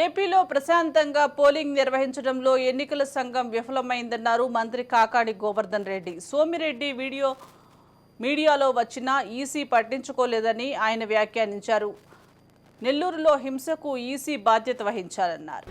ఏపీలో ప్రశాంతంగా పోలింగ్ నిర్వహించడంలో ఎన్నికల సంఘం విఫలమైందన్నారు మంత్రి కాకాడి గోవర్ధన్ రెడ్డి. సోమిరెడ్డి వీడియో మీడియాలో వచ్చినా ఈసీ పట్టించుకోలేదని ఆయన వ్యాఖ్యానించారు. నెల్లూరులో హింసకు ఈసీ బాధ్యత వహించాలన్నారు.